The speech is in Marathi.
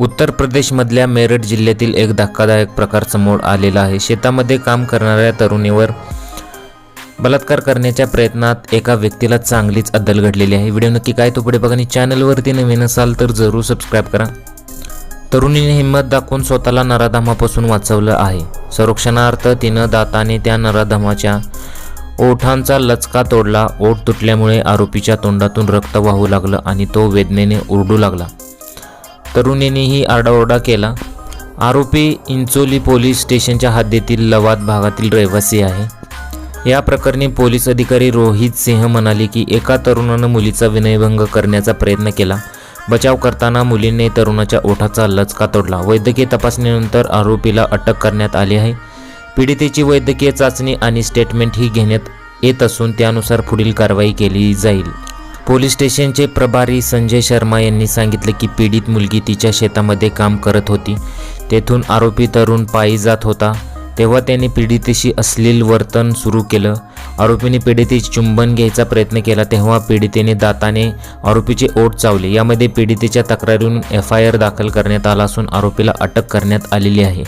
उत्तर प्रदेशमधल्या मेरठ जिल्ह्यातील एक धक्कादायक प्रकार समोर आलेला आहे. शेतामध्ये काम करणाऱ्या तरुणीवर बलात्कार करण्याच्या प्रयत्नात एका व्यक्तीला चांगलीच अद्दल घडलेली आहे. व्हिडिओ नक्की काय तो पुढे बघा आणि चॅनलवरती नवीन असाल तर जरूर सबस्क्राईब करा. तरुणीने हिंमत दाखवून स्वतःला नराधामापासून वाचवलं आहे. संरक्षणार्थ तिनं दाताने त्या नराधामाच्या ओठांचा लचका तोडला. ओठ तुटल्यामुळे आरोपीच्या तोंडातून रक्त वाहू लागलं आणि तो वेदनेने ओरडू लागला. तरुणीनेही आरडाओरडा केला. आरोपी इंचोली पोलीस स्टेशनच्या हद्दीतील लवाद भागातील रहिवासी आहे. या प्रकरणी पोलीस अधिकारी रोहित सिंह म्हणाले की एका तरुणानं मुलीचा विनयभंग करण्याचा प्रयत्न केला. बचाव करताना मुलीने तरुणाच्या ओठाचा लचका तोडला. वैद्यकीय तपासणीनंतर आरोपीला अटक करण्यात आली आहे. पीडितेची वैद्यकीय चाचणी आणि स्टेटमेंट ही घेण्यात येत असून त्यानुसार पुढील कारवाई केली जाईल. पोलीस स्टेशनचे प्रभारी संजय शर्मा यांनी सांगितलं की पीडित मुलगी तिच्या शेतामध्ये काम करत होती. तेथून आरोपी तरुण पायी जात होता. तेव्हा त्याने पीडितेशी अश्लील वर्तन सुरू केलं. आरोपीने पीडितेचे चुंबन घ्यायचा प्रयत्न केला. तेव्हा पीडितेने दाताने आरोपीचे ओठ चावले. यामध्ये पीडितेच्या तक्रारीवरून एफ आय आर दाखल करण्यात आला असून आरोपीला अटक करण्यात आलेली आहे.